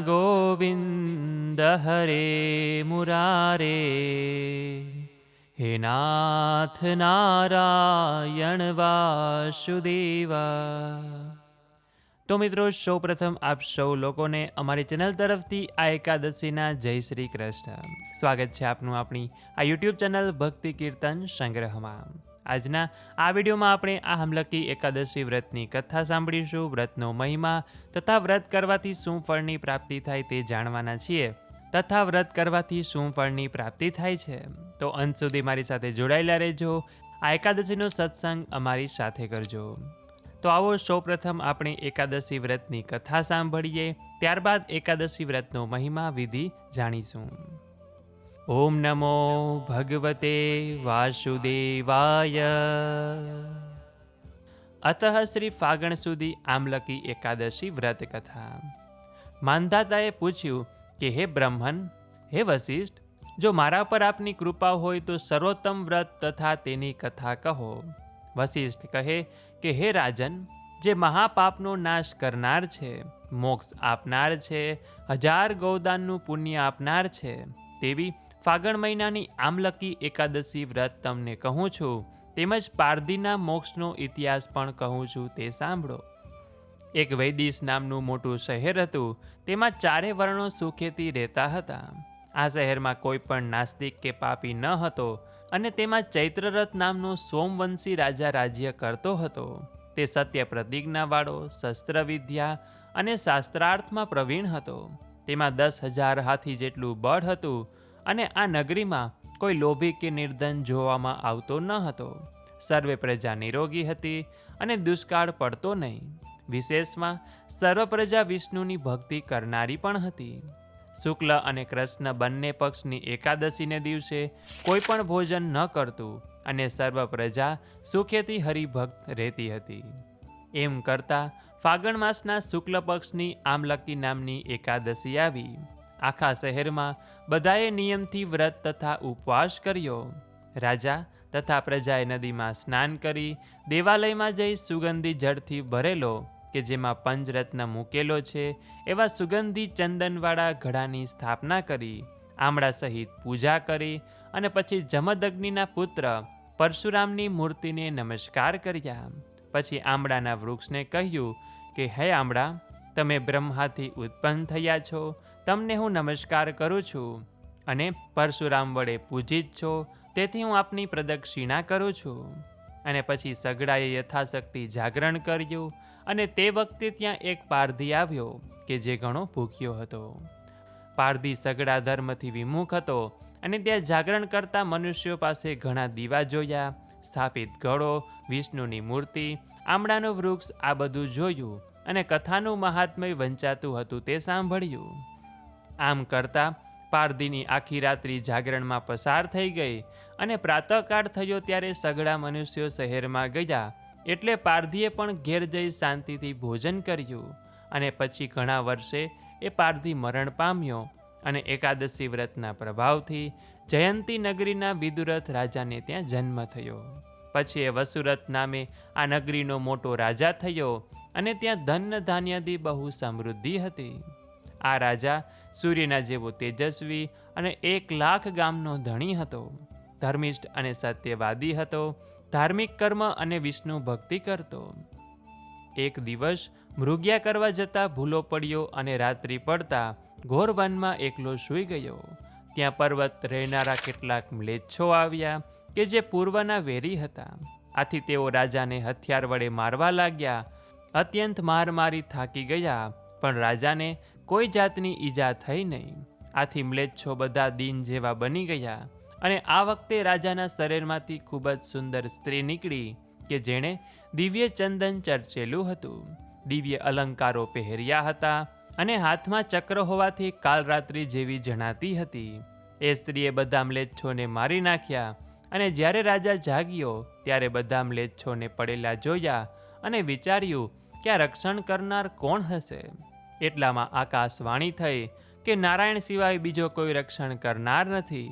ગોવિંદ હરે મુરારે, હે નાથ નારાયણ વાસુદેવા. તો મિત્રો, સૌપ્રથમ આપ સૌ લોકોને અમારી ચેનલ તરફથી આ એકાદશીના જય શ્રી કૃષ્ણ સ્વાગત છે આપનું આપણી આ યુટ્યુબ ચેનલ ભક્તિ કીર્તન સંગ્રહમાં. આજના આ વિડીયોમાં આપણે આ હમલકી એકાદશી વ્રતની કથા સાંભળીશું, વ્રતનો મહિમા તથા વ્રત કરવાથી શું ફળની પ્રાપ્તિ થાય તે જાણવાના છીએ. તથા વ્રત કરવાથી શું ફળની પ્રાપ્તિ થાય છે? તો અંત સુધી મારી સાથે જોડાયેલા રહેજો. આ એકાદશીનો સત્સંગ અમારી સાથે કરજો. તો આવો સૌપ્રથમ આપણે એકાદશી વ્રતની કથા સાંભળીએ. ત્યારબાદ એકાદશી વ્રતનો મહિમા વિધિ જાણીશું. ઓમ નમો ભગવતે વાસુદેવાય. અતઃ શ્રી ફાગણ સુધી આમલકી એકાદશી વ્રત કથા. માંધાતાએ પૂછ્યું કે, હે બ્રહ્મન, હે વશિષ્ઠ જો મારા પર આપની કૃપા હોય તો સર્વોત્તમ વ્રત તથા તેની કથા કહો. વશિષ્ઠ કહે કે, હે રાજન, જે મહાપાપનો નાશ કરનાર છે, મોક્ષ આપનાર છે, હજાર ગૌદાનનું પુણ્ય આપનાર છે, તેવી ફાગણ મહિનાની આમલકી એકાદશી વ્રત તમને કહું છું, તેમજ પારદીના મોક્ષનો ઇતિહાસ પણ કહું છું તે સાંભળો. એક વૈદિશ નામનું મોટું શહેર હતું, તેમાં ચારે વર્ણો સુખેથી રહેતા હતા. આ શહેરમાં કોઈ પણ નાસ્તિક કે પાપી ન હતો અને તેમાં ચૈત્રરથ નામનો સોમવંશી રાજા રાજ્ય કરતો હતો. તે સત્ય પ્રતિજ્ઞાવાળો, શસ્ત્રવિદ્યા અને શાસ્ત્રાર્થમાં પ્રવીણ હતો. તેમાં દસ હજાર હાથી જેટલું બળ હતું અને આ નગરીમાં કોઈ લોભી કે નિર્ધન જોવામાં આવતો ન હતો. સર્વે પ્રજા નિરોગી હતી અને દુષ્કાળ પડતો નહીં. વિશેષમાં, સર્વ પ્રજા વિષ્ણુની ભક્તિ કરનારી પણ હતી. શુક્લ અને કૃષ્ણ બંને પક્ષની એકાદશીને દિવસે કોઈ પણ ભોજન ન કરતું અને સર્વ પ્રજા સુખેથી હરિભક્ત રહેતી હતી. એમ કરતાં ફાગણ માસના શુક્લ પક્ષની આમલકી નામની એકાદશી આવી. આખા શહેરમાં બધાએ નિયમથી વ્રત તથા ઉપવાસ કર્યો. રાજા તથા પ્રજાએ નદીમાં સ્નાન કરી, દેવાલયમાં જઈ સુગંધી જળથી ભરેલો, કે જેમાં પંચરત્ન મૂકેલો છે, એવા સુગંધી ચંદનવાળા ઘડાની સ્થાપના કરી, આમળા સહિત પૂજા કરી અને પછી જમદગ્નિના પુત્ર પરશુરામની મૂર્તિને નમસ્કાર કર્યા. પછી આમળાના વૃક્ષને કહ્યું કે, હે આમળા, તમે બ્રહ્માથી ઉત્પન્ન થયા છો તમને હું નમસ્કાર કરું છું અને પરશુરામ વડે પૂજિત છો, તેથી હું આપની પ્રદક્ષિણા કરું છું. અને પછી સગડાએ યથાશક્તિ જાગરણ કર્યું અને તે વખતે ત્યાં એક પારધી આવ્યો કે જે ઘણો ભૂખ્યો હતો. પારધી સગડા ધર્મથી વિમુખ હતો અને ત્યાં જાગરણ કરતા મનુષ્યો પાસે ઘણા દીવા જોયા, સ્થાપિત ઘડો વિષ્ણુની મૂર્તિ, આમળાનું વૃક્ષ, આ બધું જોયું અને કથાનું મહાત્મય વંચાતું હતું તે સાંભળ્યું. આમ કરતા પારધીની આખી રાત્રિ જાગરણમાં પસાર થઈ ગઈ અને પ્રાતઃકાળ થયો ત્યારે સગડા મનુષ્યો શહેરમાં ગયા એટલે પારધીએ પણ ઘેર જઈ શાંતિથી ભોજન કર્યું અને પછી ઘણા વર્ષે એ પારધી મરણ પામ્યો અને એકાદશી વ્રતના પ્રભાવથી જયંતી નગરીના વિદુરથ રાજાને ત્યાં જન્મ થયો. પછી એ વસુરથ નામે આ નગરીનો મોટો રાજા થયો અને ત્યાં ધન ધાન્યથી બહુ સમૃદ્ધિ હતી. આ રાજા સૂર્યના જેવો તેજસ્વી અને એક લાખ ગામનો ધણી હતો. ધર્મિષ્ઠ અને સત્યવાદી હતો. ધાર્મિક કર્મ અને વિષ્ણુ ભક્તિ કરતો. એક દિવસ મૃગ્યા કરવા જતા ભૂલો પડ્યો અને રાત્રિ પડતા ઘોર વનમાં એકલો સૂઈ ગયો. ત્યાં પર્વત રહેનારા કેટલાક મ્લેચ્છો આવ્યા કે જે પૂર્વના વેરી હતા. આથી તેઓ રાજાને હથિયાર વડે મારવા લાગ્યા. અત્યંત માર મારી થાકી ગયા, પણ રાજાને કોઈ જાતની ઈજા થઈ નહીં. આથી મ્લેચ્છો બધા દિન જેવા બની ગયા અને આ વખતે રાજાના શરીરમાંથી ખૂબ જ સુંદર સ્ત્રી નીકળી કે જેણે દિવ્ય ચંદન ચર્ચેલું હતું. દિવ્ય અલંકારો પહેર્યા હતા અને હાથમાં ચક્ર હોવાથી કાલરાત્રિ જેવી જણાતી હતી. એ સ્ત્રીએ બધા મ્લેચ્છોને મારી નાખ્યા અને જ્યારે રાજા જાગ્યો ત્યારે બધા મ્લેચ્છોને પડેલા જોયા અને વિચાર્યું કે આ રક્ષણ કરનાર કોણ હશે? એટલામાં આકાશવાણી થઈ કે નારાયણ સિવાય બીજો કોઈ રક્ષણ કરનાર નથી.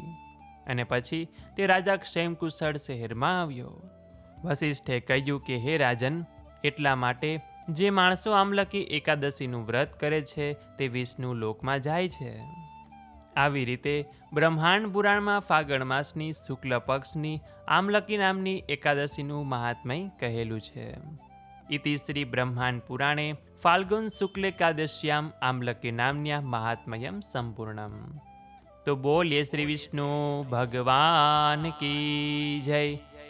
અને પછી તે રાજા ક્ષેમકુશળ શહેરમાં આવ્યો. વશિષ્ઠે કહ્યું કે, હે રાજન, એટલા માટે જે માણસો આમલકી એકાદશીનું વ્રત કરે છે તે વિષ્ણુ લોકમાં જાય છે. આવી રીતે બ્રહ્માંડ પુરાણમાં ફાગણ માસની શુક્લ પક્ષની આમલકી નામની એકાદશીનું મહાત્મય કહેલું છે. ઇતિ શ્રી બ્રહ્માંડ પુરાણે ફાલ્ગુન શુક્લેકાદશ્યામ આમલકી નામ્યા મહાત્મયમ સંપૂર્ણમ તો બોલીએ શ્રી વિષ્ણુ ભગવાન કી જય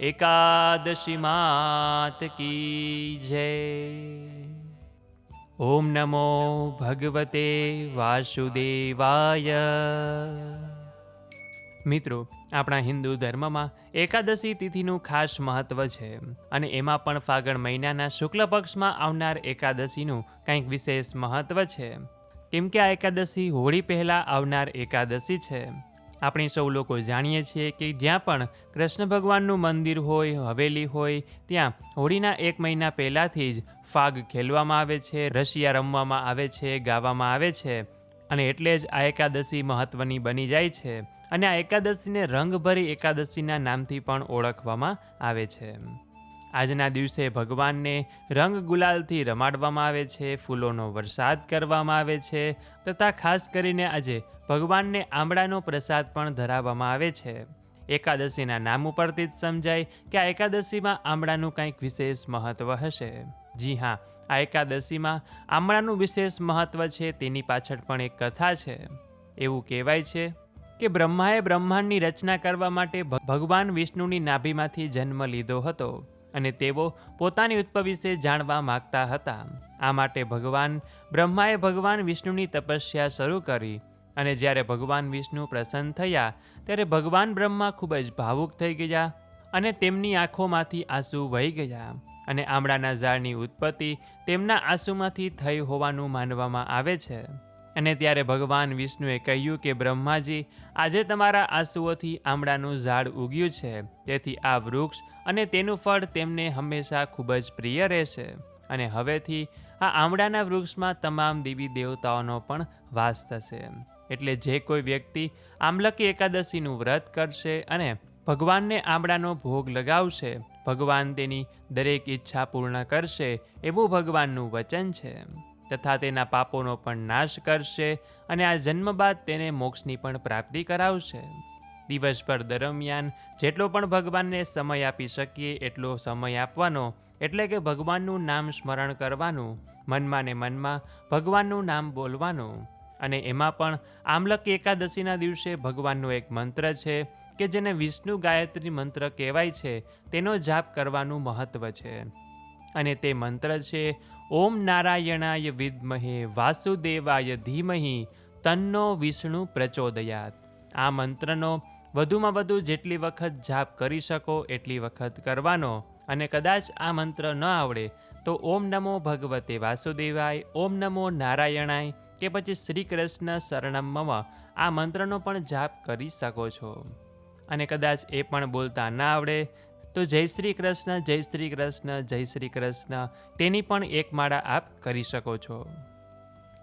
એકાદશી માત કી જય ઓમ નમો ભગવતે વાસુદેવાય મિત્રો આપણા હિન્દુ ધર્મમાં એકાદશી તિથિનું ખાસ મહત્વ છે અને એમાં પણ ફાગણ મહિનાના શુક્લ પક્ષમાં આવનાર એકાદશીનું કંઈક વિશેષ મહત્વ છે. કેમ કે આ એકાદશી હોળી પહેલાં આવનાર એકાદશી છે. આપણે સૌ લોકો જાણીએ છીએ કે જ્યાં પણ કૃષ્ણ ભગવાનનું મંદિર હોય, હવેલી હોય, ત્યાં હોળીના એક મહિના પહેલાંથી જ ફાગ ખેલવામાં આવે છે, રશિયા રમવામાં આવે છે, ગાવામાં આવે છે. અને એટલે જ આ એકાદશી મહત્વની બની જાય છે અને આ એકાદશીને રંગભરી એકાદશીના નામથી પણ ઓળખવામાં આવે છે. આજના દિવસે ભગવાનને રંગ ગુલાલથી રમાડવામાં આવે છે, ફૂલોનો વરસાદ કરવામાં આવે છે તથા ખાસ કરીને આજે ભગવાનને આંબળાનો પ્રસાદ પણ ધરાવવામાં આવે છે. એકાદશીના નામ ઉપરથી જ સમજાય કે આ એકાદશીમાં આમળાનું કંઈક વિશેષ મહત્વ હશે. જી હા, આ એકાદશીમાં આમળાનું વિશેષ મહત્વ છે તેની પાછળ પણ એક કથા છે. એવું કહેવાય છે કે બ્રહ્માએ બ્રહ્માંડની રચના કરવા માટે ભગવાન વિષ્ણુની નાભીમાંથી જન્મ લીધો હતો અને તેઓ પોતાની ઉત્પવ વિશે જાણવા માગતા હતા. આ માટે ભગવાન, બ્રહ્માએ ભગવાન વિષ્ણુની તપસ્યા શરૂ કરી અને જ્યારે ભગવાન વિષ્ણુ પ્રસન્ન થયા, ત્યારે ભગવાન બ્રહ્મા ખૂબ જ ભાવુક થઈ ગયા અને તેમની આંખોમાંથી આંસુ વહી ગયા અને આમળાના ઝાડની ઉત્પત્તિ તેમના આંસુમાંથી થઈ હોવાનું માનવામાં આવે છે. અને ત્યારે ભગવાન વિષ્ણુએ કહ્યું કે, બ્રહ્માજી, આજે તમારા આંસુઓથી આમળાનું ઝાડ ઉગ્યું છે. તેથી આ વૃક્ષ અને તેનું ફળ તેમને હંમેશા ખૂબ જ પ્રિય રહેશે. અને હવેથી આ આમળાના વૃક્ષમાં તમામ દેવી દેવતાઓનો પણ વાસ થશે. એટલે જે કોઈ વ્યક્તિ આમલકી એકાદશીનું વ્રત કરશે અને ભગવાનને આમળાનો ભોગ લગાવશે, ભગવાન તેની દરેક ઈચ્છા પૂર્ણ કરશે, એવું ભગવાનનું વચન છે. તથા તેના પાપોનો પણ નાશ કરશે અને આ જન્મ બાદ તેને મોક્ષની પણ પ્રાપ્તિ કરાવશે. દિવસભર દરમિયાન જેટલો પણ ભગવાનને સમય આપી શકીએ, એટલો સમય આપવાનો, એટલે કે ભગવાનનું નામ સ્મરણ કરવાનું, મનમાં ને મનમાં ભગવાનનું નામ બોલવાનું. અને એમાં પણ આમલક એકાદશીના દિવસે ભગવાનનો એક મંત્ર છે કે જેને વિષ્ણુ ગાયત્રી મંત્ર કહેવાય છે, તેનો જાપ કરવાનું મહત્વ છે. અને તે મંત્ર છે, ઓમ નારાયણાય વિદ્મહે, વાસુદેવાય ધીમહી, તન્નો વિષ્ણુ પ્રચોદયાત. આ મંત્રનો વધુમાં વધુ જેટલી વખત જાપ કરી શકો, એટલી વખત કરવાનો. અને કદાચ આ મંત્ર ન આવડે, તો ઓમ નમો ભગવતે વાસુદેવાય, ઓમ નમો નારાયણાય કે પછી શ્રી કૃષ્ણ શરણમ મમ. આ મંત્રનો પણ જાપ કરી શકો છો. અને કદાચ એ પણ બોલતા ના આવડે, તો જય શ્રી કૃષ્ણ જય શ્રી કૃષ્ણ જય શ્રી કૃષ્ણ તેની પણ એક માળા આપ કરી શકો છો.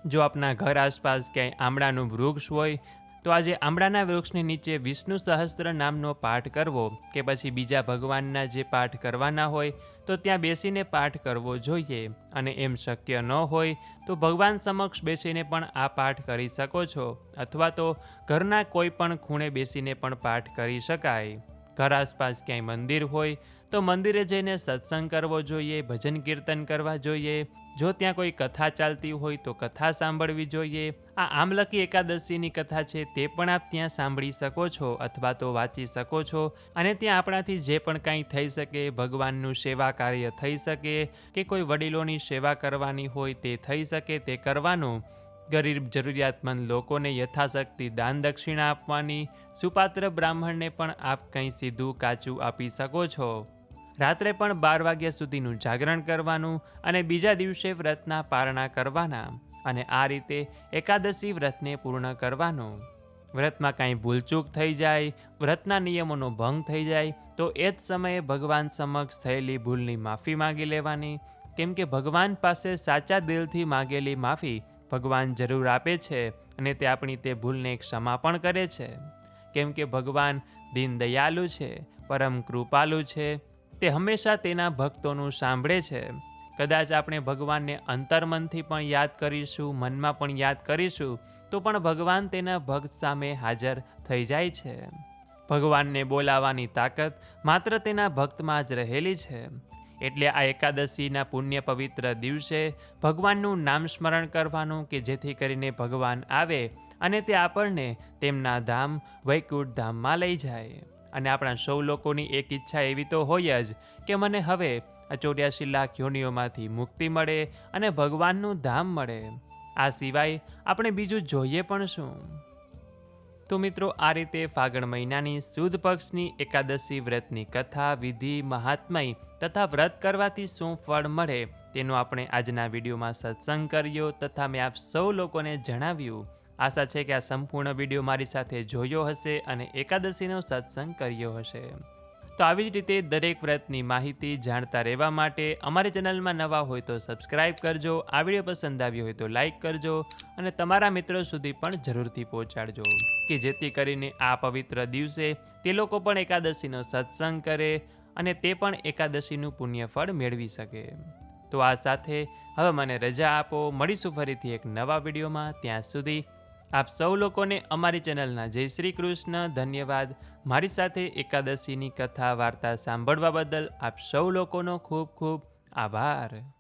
જો આપના ઘર આસપાસ ક્યાંય આમળાનું વૃક્ષ હોય તો આજે આંબળાના વૃક્ષની નીચે વિષ્ણુ સહસ્ત્ર નામનો પાઠ કરવો કે પછી બીજા ભગવાનના જે પાઠ કરવાના હોય, તો ત્યાં બેસીને પાઠ કરવો જોઈએ. અને એમ શક્ય ન હોય, તો ભગવાન સમક્ષ બેસીને પણ આ પાઠ કરી શકો છો. અથવા તો ઘરના કોઈ પણ ખૂણે બેસીને પણ પાઠ કરી શકાય. ઘર આસપાસ ક્યાંય મંદિર હોય તો મંદિરે જઈને સત્સંગ કરવો જોઈએ, ભજન કીર્તન કરવા જોઈએ. જો ત્યાં કોઈ કથા ચાલતી હોય તો કથા સાંભળવી જોઈએ. આ આમલકી એકાદશીની કથા છે તે પણ આપ ત્યાં સાંભળી શકો છો અથવા તો વાંચી શકો છો. અને ત્યાં આપણાથી જે પણ કાંઈ થઈ શકે, ભગવાનનું સેવા કાર્ય થઈ શકે, કે કોઈ વડીલોની સેવા કરવાની હોય તે થઈ શકે, તે કરવાનું. ગરીબ, જરૂરિયાતમંદ લોકોને યથાશક્તિ દાન દક્ષિણા આપવાની. સુપાત્ર બ્રાહ્મણને પણ આપ કંઈ સીધું કાચું આપી શકો છો. રાત્રે પણ બાર વાગ્યા સુધીનું જાગરણ કરવાનું અને બીજા દિવસે વ્રતના પારણા કરવાના અને આ રીતે એકાદશી વ્રતને પૂર્ણ કરવાનું. વ્રતમાં કાંઈ ભૂલચૂક થઈ જાય, વ્રતના નિયમોનો ભંગ થઈ જાય, તો એ જ સમયે ભગવાન સમક્ષ થયેલી ભૂલની માફી માંગી લેવાની. કેમ કે ભગવાન પાસે સાચા દિલથી માગેલી માફી ભગવાન જરૂર આપે છે અને તે આપણી તે ભૂલને ક્ષમા પણ કરે છે. કેમ કે ભગવાન દીન દયાલુ છે, પરમ કૃપાલુ છે. તે હંમેશા તેના ભક્તોનું સાંભળે છે. કદાચ આપણે ભગવાનને અંતર્મનથી પણ યાદ કરીશું, મનમાં પણ યાદ કરીશું, તો પણ ભગવાન તેના ભક્ત સામે હાજર થઈ જાય છે. ભગવાનને બોલાવવાની તાકાત માત્ર તેના ભક્તમાં જ રહેલી છે. એટલે આ એકાદશીના પુણ્ય પવિત્ર દિવસે ભગવાનનું નામ સ્મરણ કરવાનું કે જેથી કરીને ભગવાન આવે અને તે આપણને તેમના ધામ, વૈકુંઠ ધામમાં લઈ જાય. અને આપણા સૌ લોકોની એક ઈચ્છા એવી તો હોય જ કે મને હવે આ ચોર્યાસી લાખ યોનિઓમાંથી મુક્તિ મળે અને ભગવાનનું ધામ મળે. આ સિવાય આપણે બીજું જોઈએ પણ શું? તો મિત્રો, આ રીતે ફાગણ મહિનાની સુદ પક્ષની એકાદશી વ્રતની કથા, વિધિ, મહાત્મય તથા વ્રત કરવાથી શું ફળ મળે તેનો આપણે આજના વિડીયોમાં સત્સંગ કર્યો તથા મેં આપ સૌ લોકોને જણાવ્યું. આશા છે કે આ સંપૂર્ણ વીડિયો મારી સાથે જોયો હશે અને એકાદશીનો સત્સંગ કર્યો હશે. તો આવી જ રીતે દરેક વ્રતની માહિતી જાણતા રહેવા માટે અમારી ચેનલમાં નવા હોય તો સબસ્ક્રાઇબ કરજો, આ વીડિયો પસંદ આવ્યો હોય તો લાઇક કરજો અને તમારા મિત્રો સુધી પણ જરૂરથી પહોંચાડજો. કે જેથી કરીને આ પવિત્ર દિવસે તે લોકો પણ એકાદશીનો સત્સંગ કરે અને તે પણ એકાદશીનું પુણ્યફળ મેળવી શકે. તો આ સાથે હવે મને રજા આપો. મળીશું ફરીથી એક નવા વિડીયોમાં. ત્યાં સુધી આપ સૌ લોકોને અમારી ચેનલના જય શ્રી કૃષ્ણ, ધન્યવાદ. મારી સાથે એકાદશીની કથા વાર્તા સાંભળવા બદલ આપ સૌ લોકોનો ખૂબ ખૂબ આભાર.